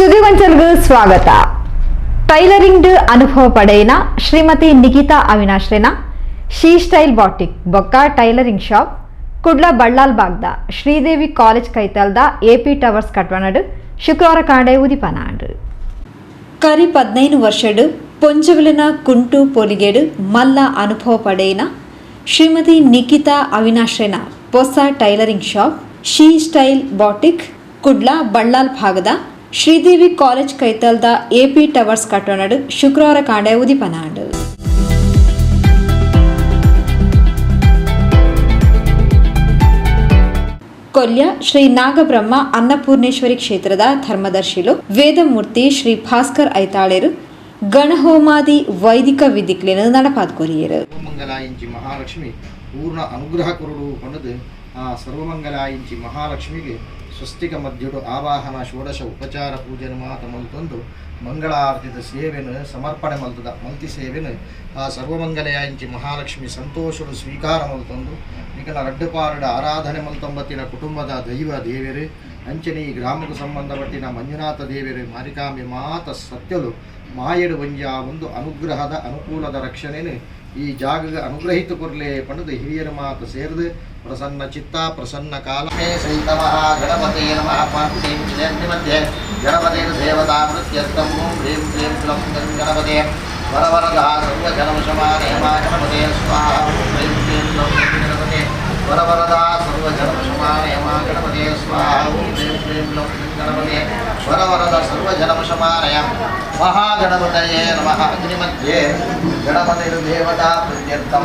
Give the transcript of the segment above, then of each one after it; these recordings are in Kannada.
ಸುದ್ದಿವಂಚಲ್ಗೂ ಸ್ವಾಗತ ಟೈಲರಿಂಗ್ ಅನುಭವ ಪಡೆಯಿನ ಶ್ರೀಮತಿ ನಿಖಿತಾ ಅವಿನಾಶ್ರೇನ ಶೀ ಸ್ಟೈಲ್ ಬಾಟಿಕ್ ಬೊಕ್ಕ ಟೈಲರಿಂಗ್ ಶಾಪ್ ಕುಡ್ಲ ಬಳ್ಳಾಲ್ ಬಾಗ್ದ ಶ್ರೀದೇವಿ ಕಾಲೇಜ್ ಕೈತಲ್ದ ಎಪಿ ಟವರ್ಸ್ ಕಟ್ವನಡು ಶುಕ್ರವಾರ ಕಾಂಡೆ ಉದಿಪನಾಡು ಕರಿ ಪದ್ನೈದು ವರ್ಷಡು ಪೊಂಜವಿಲಿನ ಕುಂಟು ಪೊಲಿಗೇಡು ಮಲ್ಲ ಅನುಭವ ಪಡೆಯಿನ ಶ್ರೀಮತಿ ನಿಖಿತಾ ಅವಿನಾಶ್ರೇನ ಹೊಸ tailoring shop she style boutique Kudla Ballal ಭಾಗದ ಶ್ರೀದೇವಿ ಕಾಲೇಜ್ ಕೈತಲ್ದ ಎಪಿ ಟವರ್ಸ್ ಕಟ್ಟೋಣಡು ಶುಕ್ರವಾರ ಕಾಂಡೆ ಉದಿಪನಾಡು ಕೊಲ್ಯ ಶ್ರೀ ನಾಗಬ್ರಹ್ಮ ಅನ್ನಪೂರ್ಣೇಶ್ವರಿ ಕ್ಷೇತ್ರದ ಧರ್ಮದರ್ಶಿಲು ವೇದಮೂರ್ತಿ ಶ್ರೀ ಭಾಸ್ಕರ್ ಐತಾಳೆರು ಗಣಹೋಮಾದಿ ವೈದಿಕ ವಿಧಿಕ್ಲಿನ ನಡಪಾದ್ಕೊರಿಯರು. ಮಹಾಲಕ್ಷ್ಮಿ ಪೂರ್ಣ ಅನುಗ್ರಹ ಕೊರಡು ಹೊಂದದು ಆ ಸರ್ವಮಂಗಲಾಯಿಂಚಿ ಮಹಾಲಕ್ಷ್ಮಿಗೆ ಸ್ವಸ್ತಿಕ ಮಧ್ಯಡು ಆವಾಹನ ಷೋಡಶ ಉಪಚಾರ ಪೂಜೆ ಮಾತ ಮಲ್ತೊಂದು ಮಂಗಳಾರತಿದ ಸೇವೆನ ಸಮರ್ಪಣೆ ಮಲ್ತದ ಮಲ್ತಿ ಸೇವೆನ ಆ ಸರ್ವಮಂಗಲಯಾಂಚಿ ಮಹಾಲಕ್ಷ್ಮಿ ಸಂತೋಷಡು ಸ್ವೀಕಾರ ಮಲ್ತೊಂದು. ಈಗನ ರಡ್ಡುಪಾರಡ ಆರಾಧನೆ ಮಲ್ತೊಂಬತ್ತಿನ ಕುಟುಂಬದ ದೈವ ದೇವರು, ಅಂಚನೆ ಈ ಗ್ರಾಮಕ್ಕೆ ಸಂಬಂಧಪಟ್ಟಿನ ಮಂಜುನಾಥ ದೇವರು ಮಾರಿಕಾಂಬೆ ಮಾತ ಸತ್ಯಲು ಮಾಯಡು ಆ ಒಂದು ಅನುಗ್ರಹದ ಅನುಕೂಲದ ರಕ್ಷಣೆನು ಈ ಜಾಗಗ ಅನುಗ್ರಹಿತ ಕೊರ್ಲೆ ಪಣದು ಹಿರಿಯರ ಮಾತು ಸೇರಿದು. ಪ್ರಸನ್ನ ಚಿತ್ತ, ಪ್ರಸನ್ನ ಕಾಲ. ಸಹಿತಮಃ ಗಣಪತಿ ನಮಃ ಪಾರ್ವತೀಂ ಜಯಂತಿ ಮಧ್ಯೆ ಗಣಪತಿ ದೇವತಾ ಮೃತ್ಯಸ್ತಂ ಓಂ ಹ್ರೀಂ ಕ್ಲೀಂ ಕ್ಲಂ ಗಂ ಗಣಪತಿ ವರವರದ ಸರ್ವ ಜನಮಶಮಾನೇ ಮಾ ಗಣಪತಿ. ಸ್ವಾಹ ಓಂ ಹ್ರೀಂ ಕ್ಲೀಂ ಕ್ಲಂ ಗಂ ಗಣಪತಿ ವರವರದ ಸರ್ವ ಜನಮಶಮಾನೇ ಮಾ ಗಣಪತಿ. ಸ್ವಾಹ ಓಂ ಹ್ರೀಂ ಕ್ಲೀಂ ಕ್ಲಂ ಗಂ ಗಣಪತಿ. వరవరద సర్వజనమశమానయ మహాగణపతయే నమ అగ్నిమధ్యే గణపతిరు దేవతా ప్రత్యర్థం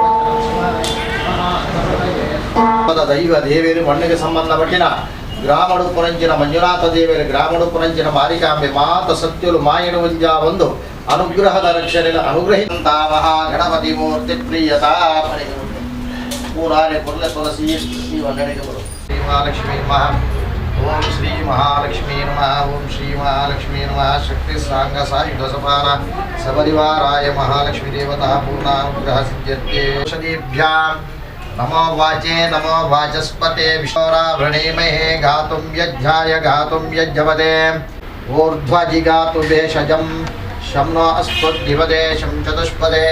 ಪದ ದೈವ ದೇವೇರು ಮಣ್ಣಿಗೆ ಸಂಬಂಧಪಟ್ಟಿನ ಗ್ರಾಮಡು ಪುರಂಚಿನ ಮಂಜುನಾಥ ದೇವೇರು ಗ್ರಾಮಡು ಪುರಂಚಿನ ಮಾರಿಕಾಂಬೆ ಮಾತ ಸತ್ಯಲು ಮಾಯಣ ಮುಂಜ ಒಂದು ಅನುಗ್ರಹದ ರಕ್ಷಣೆ ಅನುಗ್ರಹಿತ ಮಹಾ ಗಣಪತಿ ಮೂರ್ತಿ ಪ್ರಿಯತಾ ಪೂರಾರೆ ಪುರ್ಲೆ ತುಳಸಿ ಶ್ರೀ ವಂಗಡಿಗೆ ಬರು. ಮಹಾ ओम श्री महालक्ष्मी नम ओं श्री महालक्ष्मी नम, शक्ति सांग सायुध सपान सपरिवाराय महालक्ष्मी देवता पूर्णानुग्रह सिद्ध्यते नमो वाचे, नमो वाचस्पते विश्वराभृणीमहे घातुं यज्ञाय, घातुं यज्ञपदे। ऊर्ध्वजिगातु भेषजं शं नो अस्त्वद्धिपदे शं चतुष्पदे।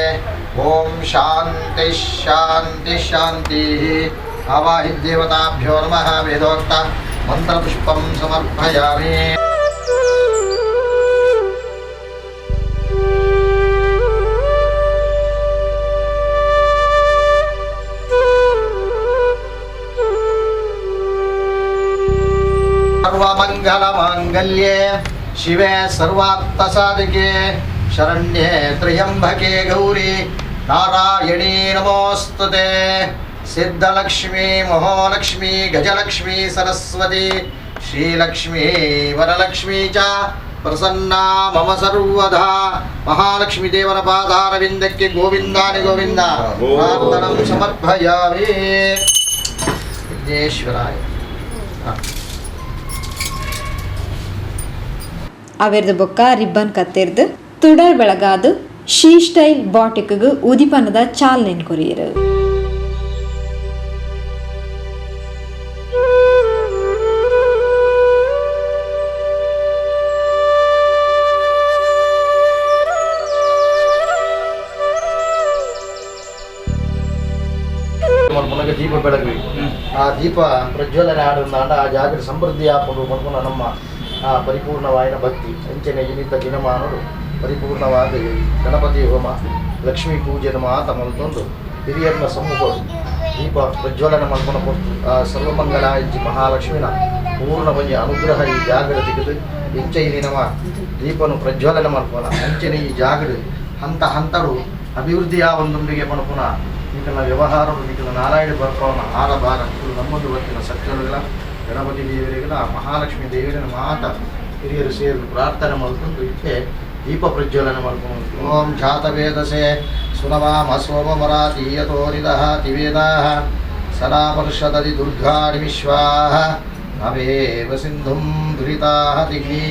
ॐ शान्तिः शान्तिः शान्तिः आवाहिदेवताभ्यो नमः, वेदोक्ता। मन्त्रपुष्पं समर्पयामि सर्वमङ्गलमाङ्गल्ये शिवे सर्वात्तसाधिके शरण्ये त्र्यम्बके गौरी नारायणी नमोऽस्तु ते ಸಿದ್ಧಲಕ್ಷ್ಮೀ, ಮಹಾಲಕ್ಷ್ಮೀ, ಗಜಲಕ್ಷ್ಮೀ, ಸರಸ್ವತಿ, ಶ್ರೀಲಕ್ಷ್ಮೀ, ವರಲಕ್ಷ್ಮೀ ಚ, ಪ್ರಸನ್ನ, ಮಮ ಸರ್ವಧಾ ಮಹಾಲಕ್ಷ್ಮೀ ದೇವರ ಪಾದಾರವಿಂದಕ್ಕೆ ಗೋವಿಂದಾನಿ ಗೋವಿಂದ. ಪ್ರಾರ್ಥನಂ ಸಮರ್ಪಯಾಮಿ. ವಿಘ್ನೇಶ್ವರಾಯ. ಅವೆರ್ದು ಬೊಕ್ಕ ರಿಬ್ಬನ್ ಕತ್ತೆರ್ದು ತುಡರ್ ಬೆಳಗಾದು ಶೀ ಸ್ಟೈಲ್ ಬಾಟಿಕ್ಗೆ ಉದಿಪನದ ಚಾಲನೆ ಕೊರಿಯರು. ಬೆಳಗ್ವಿ ಆ ದೀಪ ಪ್ರಜ್ವಲನೆ ಆಡೋದಾಂಡ ಆ ಜಾಗದ ಸಮೃದ್ಧಿ ಆಪಡು ಮನ್ಪುನ ನಮ್ಮ ಆ ಪರಿಪೂರ್ಣವಾಯಿನ ಭಕ್ತಿ ಅಂಚನೆ ಇನ್ನಿತ ದಿನಮಾನರು ಪರಿಪೂರ್ಣವಾದ ಗಣಪತಿ ಹೋಮ ಲಕ್ಷ್ಮೀ ಪೂಜೆ ಮಾತ ಮಲ್ತೊಂದು ಹಿರಿಯರ್ನ ಸಮ್ಮುಖ ದೀಪ ಪ್ರಜ್ವಲನೆ ಮಲ್ಪನ ಕೊಟ್ಟು ಆ ಸರ್ವಮಂಗಲ ಇಂಚಿ ಮಹಾಲಕ್ಷ್ಮಿನ ಪೂರ್ಣ ಬಂಜಿ ಅನುಗ್ರಹ ಈ ಜಾಗದ ತೆಗೆದು ಇಂಚೆ ಇಲ್ಲಿ ದಿನವ ದೀಪನು ಪ್ರಜ್ವಲನೆ ಮಲ್ಪನ ಅಂಚನೆ ಈ ಜಾಗದ ಹಂತ ಹಂತರು ಅಭಿವೃದ್ಧಿಯ ಒಂದೊಂದಿಗೆ ಮಲ್ಪುನ ಈಗಿನ ವ್ಯವಹಾರ ಈಗಿನ ನಾರಾಯಣ ಬರ್ಪವನ ಆರ ಇದು ನಮ್ಮದು ಇವತ್ತಿನ ಸತ್ಯಗಳ ಗಣಪತಿ ದೇವರಿಗಿನ ಮಹಾಲಕ್ಷ್ಮಿ ದೇವರಿನ ಮಾತ ಹಿರಿಯರು ಸೇರಿ ಪ್ರಾರ್ಥನೆ ಮಾಡ್ಕೊಂಡು ಇದಕ್ಕೆ ದೀಪ ಪ್ರಜ್ವಲನೆ ಮಾಡ್ಕೊಂಡು ಓಂ ಜಾತವೇದಸೆ ಸುನವಾಮ ಸೋಮವರಾತೀಯತೋರಿದಃ ತೀಯತೋರಿದ ಸದಾ ವರ್ಷದದಿ ದುರ್ಗಾ ವಿಶ್ವಾಹ ನವೇವ ಸಿಂಧುಂ ದುರಿತಾಃ ದಿಗ್ನಿ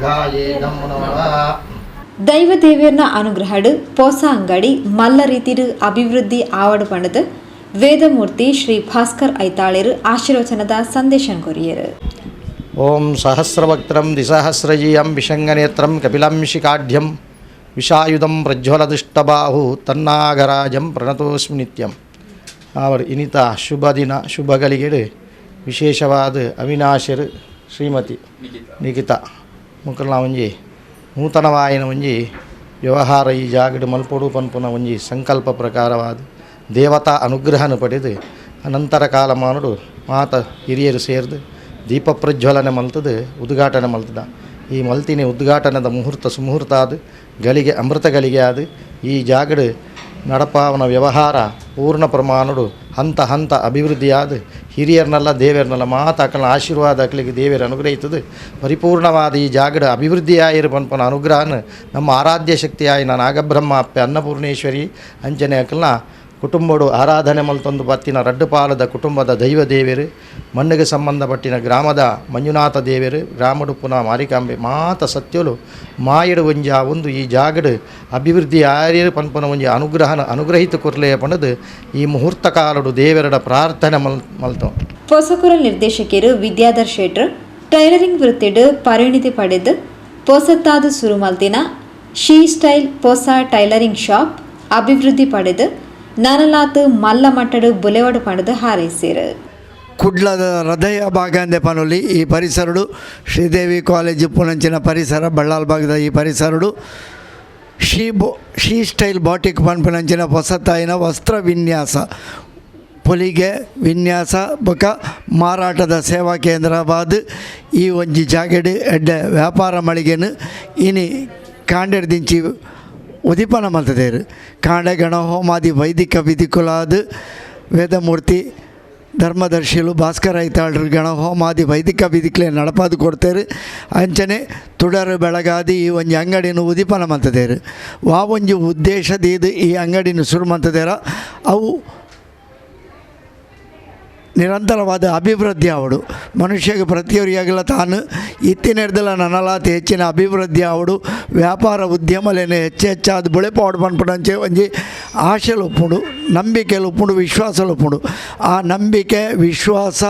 ಗಾಯೇ ನಮಃ ದೈವದೇವಿಯರ್ನ ಅನುಗ್ರಹಡು ಪೋಸ ಅಂಗಡಿ ಮಲ್ಲ ರೀತಿಡು ಅಭಿವೃದ್ಧಿ ಆವಡು ಪಣದು ವೇದಮೂರ್ತಿ ಶ್ರೀ ಭಾಸ್ಕರ್ ಐತಾಳಿರು ಆಶೀರ್ವಚನದ ಸಂದೇಶ ಕೊರಿಯರು ಓಂ ಸಹಸ್ರವಕ್ತ್ರಂ ದ್ವಿಸಹಸ್ರಜೀಯಂ ವಿಷಂಗನೇತ್ರಂ ಕಪಿಲಂ ಶಿಖಾಢ್ಯಂ ವಿಷಾಯುಧಂ ಪ್ರಜ್ವಲದುಷ್ಟಬಾಹು ತನ್ನಾಗರಾಜಂ ಪ್ರಣತೋಸ್ಮಿ ನಿತ್ಯಂ. ಅವರು ಇನಿತ ಶುಭ ದಿನ ಶುಭಗಳಿಗೆ ವಿಶೇಷವಾದ ಅವಿನಾಶರು ಶ್ರೀಮತಿ ನಿಖಿತ. ಮುಕಲ್ನ ಒಂಜಿ ನೂತನವಾಯಿನ ಒಂಜಿ ವ್ಯವಹಾರ ಈ ಜಾಗಡ್ ಮಲ್ಪೊಡು ಪನ್ಪುನ ಒಂಜಿ ಸಂಕಲ್ಪ ಪ್ರಕಾರವಾದ ದೇವತಾ ಅನುಗ್ರಹನ ಪಡೆದು ಅನಂತರ ಕಾಲ ಮಾನಡು ಮಾತ ಹಿರಿಯರು ಸೇರಿದು ದೀಪ ಪ್ರಜ್ವಲನೆ ಮಲ್ತದು, ಉದ್ಘಾಟನೆ ಮಲ್ತದ. ಈ ಮಲ್ತಿನಿ ಉದ್ಘಾಟನದ ಮುಹೂರ್ತ ಸುಮುಹೂರ್ತ ಆದ ಗಳಿಗೆ ಅಮೃತ ಗಳಿಗೆ ಆದ, ಈ ಜಾಗಡ್ ನಡಪಾವನ ವ್ಯವಹಾರ ಪೂರ್ಣ ಪ್ರಮಾಣಡು ಹಂತ ಹಂತ ಅಭಿವೃದ್ಧಿಯಾದ ಹಿರಿಯರ್ನೆಲ್ಲ ದೇವರನ್ನೆಲ್ಲ ಮಾತಾಕಲ್ನ ಆಶೀರ್ವಾದ ಅಕ್ಲಿಗೆ ದೇವರ ಅನುಗ್ರಹಿಸ್ತದೆ ಪರಿಪೂರ್ಣವಾದ ಈ ಜಾಗಡ ಅಭಿವೃದ್ಧಿಯಾಯಿರು ಅನುಗ್ರಹನ ನಮ್ಮ ಆರಾಧ್ಯ ಶಕ್ತಿಯಾಯಿನ ನಾಗಬ್ರಹ್ಮ ಅಪ್ಪೆ ಅನ್ನಪೂರ್ಣೇಶ್ವರಿ ಅಂಜನೆ ಅಕಲ್ನ ಕುಟುಂಬಡು ಆರಾಧನೆ ಮಲ್ತೊಂದು ಬತ್ತಿನ ರಡ್ಡುಪಾಲದ ಕುಟುಂಬದ ದೈವ ದೇವರು ಮಣ್ಣಿಗೆ ಸಂಬಂಧಪಟ್ಟಿನ ಗ್ರಾಮದ ಮಂಜುನಾಥ ದೇವರು ಗ್ರಾಮಡು ಪುನಃ ಮಾರಿಕಾಂಬೆ ಮಾತ ಸತ್ಯಲು ಮಾಯಡು ಒಂಜ ಒಂದು ಈ ಜಾಗಡು ಅಭಿವೃದ್ಧಿ ಆರ್ಯರು ಪನ್ಪನ ಒಂಜಿ ಅನುಗ್ರಹನ ಅನುಗ್ರಹಿತ ಕೊರ್ಲೆ ಪಣದು ಈ ಮುಹೂರ್ತ ಕಾಲಡು ದೇವರಡ ಪ್ರಾರ್ಥನೆ ಮಲ್ ಮಲ್ತು. ಪೊಸಕುರಲ್ ನಿರ್ದೇಶಕಿಯರು ವಿದ್ಯಾಧರ್ ಶೇಟ್ರ್, ಟೈಲರಿಂಗ್ ವೃತ್ತಿಡು ಪರಿಣಿತಿ ಪಡೆದು ಪೊಸತ್ತಾದ ಸುರುಮಲ್ತಿನ ಶೀ ಸ್ಟೈಲ್ ಪೊಸ ಟೈಲರಿಂಗ್ ಶಾಪ್ ಅಭಿವೃದ್ಧಿ ಪಡೆದು ನನಲಾತು ಮಲ್ಲ ಮಟ್ಟಡು ಬುಲೆವಡು ಪಡೆದು ಹಾರೈಸಿರು ಕುಡ್ಲದ ಹೃದಯ ಭಾಗ ಅಂದೆ ಪನುಲಿ ಈ ಪರಿಸರಡು, ಶ್ರೀದೇವಿ ಕಾಲೇಜು ಪುಣಂಚಿನ ಪರಿಸರ, ಬಳ್ಳಾಲ್ ಭಾಗದ ಈ ಪರಿಸರಡು, ಶ್ರೀ ಬೊ ಶೀ ಸ್ಟೈಲ್ ಬಾಟಿಕ್ ಪನ್ಪುನಂಚಿನ ಹೊಸತಾಯಿನ ವಸ್ತ್ರ ವಿನ್ಯಾಸ, ಪೊಲಿಗೆ ವಿನ್ಯಾಸ, ಬೊಕ ಮಾರಾಟದ ಸೇವಾ ಕೇಂದ್ರವಾದ ಈ ಒಂಜಿ ಜಾಗಡಿ ಎಡ್ಡೆ ವ್ಯಾಪಾರ ಮಳಿಗೆನು, ಇನಿ ಕಾಂಡೆಡ್ದಿಂಚಿ ಉದಿಪನ ಮಲ್ತದೇರು ಕಾಂಡೆ ಗಣ ಹೋಮಾದಿ, ವೈದಿಕ ವಿಧಿಕುಲಾದ, ವೇದಮೂರ್ತಿ, ಧರ್ಮದರ್ಶಿಲು, ಭಾಸ್ಕರ ಐತಾಳ್ರು ಗಣಹೋಮಾದಿ ವೈದಿಕ ವಿಧಿಕ್ಲೆ ನಡಪಾದು ಕೊಡ್ತೇರು. ಅಂಚನೆ ತುಡರು ಬೆಳಗಾದಿ ಈ ಒಂಜಿ ಅಂಗಡಿನ ಉದಿಪನ ಮಂತದೇರು ವಾ ಒಂಜಿ ಉದ್ದೇಶದೀದು ಈ ಅಂಗಡಿನ ಶುರು ಮಂತದೇರ ಅವು ನಿರಂತರವಾದ ಅಭಿವೃದ್ಧಿ ಆವಡು ಮನುಷ್ಯಗೆ ಪ್ರತಿಯೊರಿಯಾಗಲ ತಾನು. ಇತ್ತಿನೆಡ್ದಲ ನನಲಾತಿ ಹೆಚ್ಚಿನ ಅಭಿವೃದ್ಧಿ ಆವಡು ವ್ಯಾಪಾರ ಉದ್ಯಮಲೇನೆ ಹೆಚ್ಚು ಹೆಚ್ಚಾದ ಬುಳೆಪಾಡು ಪನ್ಪುಣಂಚೆ ಒಂಜಿ ಆಶೆಲು ಉಪ್ಪುಂಡು ನಂಬಿಕೆಲು ಉಪ್ಪುಂಡು ವಿಶ್ವಾಸಲು ಉಪ್ಪುಂಡು ಆ ನಂಬಿಕೆ, ವಿಶ್ವಾಸ,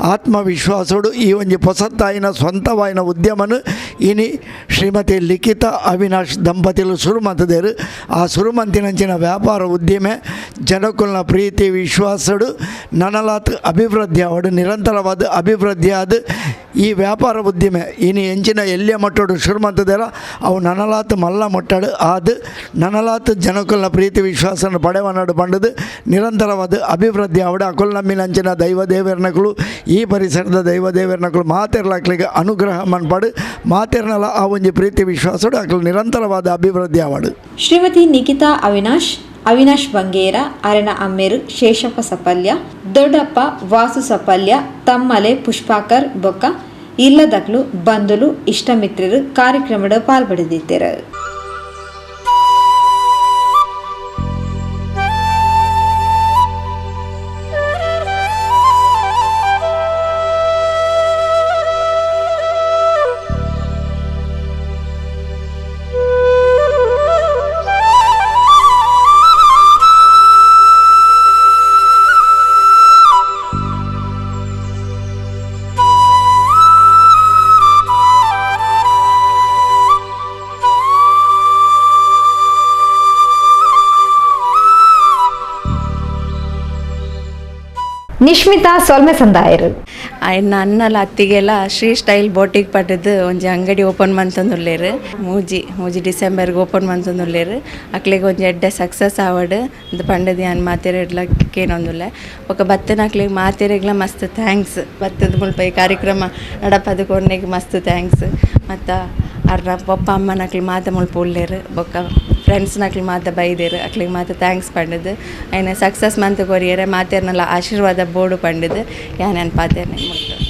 ಆತ್ಮವಿಶ್ವಾಸಡು ಈ ಒಂಜಿ ಪೊಸತ್ತಾಯಿನ, ಸ್ವಂತವಾಯಿನ ಉದ್ಯಮನು ಇನಿ ಶ್ರೀಮತಿ ಲಿಖಿತ ಅವಿನಾಶ್ ದಂಪತಿಲು ಸುರುಮಂತದೇರು. ಆ ಸುರುಮಂತಿನಂಚಿನ ವ್ಯಾಪಾರ ಉದ್ಯಮೆ, ಜನಕುಲ್ನ ಪ್ರೀತಿ, ವಿಶ್ವಾಸಡು, ನನಲಾತ್ ಅಭಿವೃದ್ಧಿ ಆವಡು ನಿರಂತರವಾದ ಅಭಿವೃದ್ಧಿ ಆದ ಈ ವ್ಯಾಪಾರ ಉದ್ಯಮೆ. ಇನಿ ಎಂಚಿನ ಎಲ್ಲಿಯ ಮಟ್ಟಡು ಶುರುಮಂತದೇರ ಅವು ನನಲಾತ್ ಮಲ್ಲ ಮಟ್ಟಡು ಆದ, ನನಲಾತ್ ಜನಕುಲ್ನ ಪ್ರೀತಿ, ವಿಶ್ವಾಸನ ಪಡೆವನಡು ಪಂಡದು ನಿರಂತರವಾದ ಅಭಿವೃದ್ಧಿ ಅವಡ ಅಕುಲ್ ನಮ್ಮಿನಂಚಿನ ದೈವ ದೇವರ್ನಗಳು ಈ ಪರಿಸರದ ದೈವ ದೇವರ್ನಗಳು ಮಾತೆರ್ಲಾಕ್ಲಿಗೆ ಅನುಗ್ರಹ ಮನ್ಪಾಡು, ಮಾತೆರ್ನಲ ಆ ಒಂಜಿ ಪ್ರೀತಿ ವಿಶ್ವಾಸಡು ಅಕಲು ನಿರಂತರವಾದ ಅಭಿವೃದ್ಧಿ ಅವಡು ಶ್ರೀಮತಿ ನಿಖಿತಾ ಅವಿನಾಶ್ ಅವಿನಾಶ್ ಬಂಗೇರ, ಅರಣ ಅಮ್ಮೇರು, ಶೇಷಪ್ಪ ಸಪಲ್ಯ, ದೊಡ್ಡಪ್ಪ ವಾಸು ಸಪಲ್ಯ, ತಮ್ಮಲೆ ಪುಷ್ಪಾಕರ್ ಬೊಕ್ಕ, ಇಲ್ಲದಕ್ಲು ಬಂಧುಲು ಇಷ್ಟಮಿತ್ರರು ಕಾರ್ಯಕ್ರಮದ ಪಾಲ್ಪಡೆದಿದ್ದರು. ನಿಶ್ಮಿತಾ ಸೊಲ್ಮೆ ಸಂದಾಯರು. ಅನ್ನಲ ಅತ್ತಿಗೆಲ್ಲ ಶ್ರೀ ಸ್ಟೈಲ್ ಬೋಟಿಗೆ ಪಟ್ಟದ್ದು ಒಂಜಿ ಅಂಗಡಿ ಓಪನ್ ಮಂತಂದುಲ್ಲೇರು. ಮೂಜಿ ಮೂಜಿ ಡಿಸೆಂಬರ್ಗೆ ಓಪನ್ ಮಂತಂದುಲ್ಲೇರು. ಅಕ್ಲಿಗೆ ಒಂಜಿ ಎಡ್ಡೆ ಸಕ್ಸಸ್ ಆವಡ್ ಅದು ಪಂಡದಿ ಅನ್ ಮಾತೆರೆಡ್ಲಕ್ಕೇನೊಂದುಲ್ಲ ಒಕ್ಕ ಬತ್ತನ ಅಕ್ಲಿಗೆ ಮಾತೆರೆಗ್ಲ ಮಸ್ತ್ ಥ್ಯಾಂಕ್ಸ್ ಬತ್ತದ ಮುಲ್ಪ ಈ ಕಾರ್ಯಕ್ರಮ ನಡಪದ ಕೊನೆಗೆ ಮಸ್ತ್ ಥ್ಯಾಂಕ್ಸ್ ಮತ್ತು ಅರ್ರ ಪಪ್ಪ, ಅಮ್ಮನ ಅಕ್ಲಿ ಮಾತ ಮುಲ್ಪ ಉಳ್ಳೇರು ಬೊಕ್ಕ ಫ್ರೆಂಡ್ಸ್ನ ಅಕ್ಲಿ ಮಾತ ಬೈದೇರು ಅಕ್ಲಿಗೆ ಮಾತ ಥ್ಯಾಂಕ್ಸ್ ಪಂಡದು. ಆಯ್ನ ಸಕ್ಸಸ್ ಮಂತ್ ಕೊರಿಯರೆ, ಮಾತೇರ್ನಲ್ಲ ಆಶೀರ್ವಾದ ಬೋಡು ಪಂಡದು. ಯಾನ್ ಪಾತೇರ್ನೆ ಮುಟ್ಟ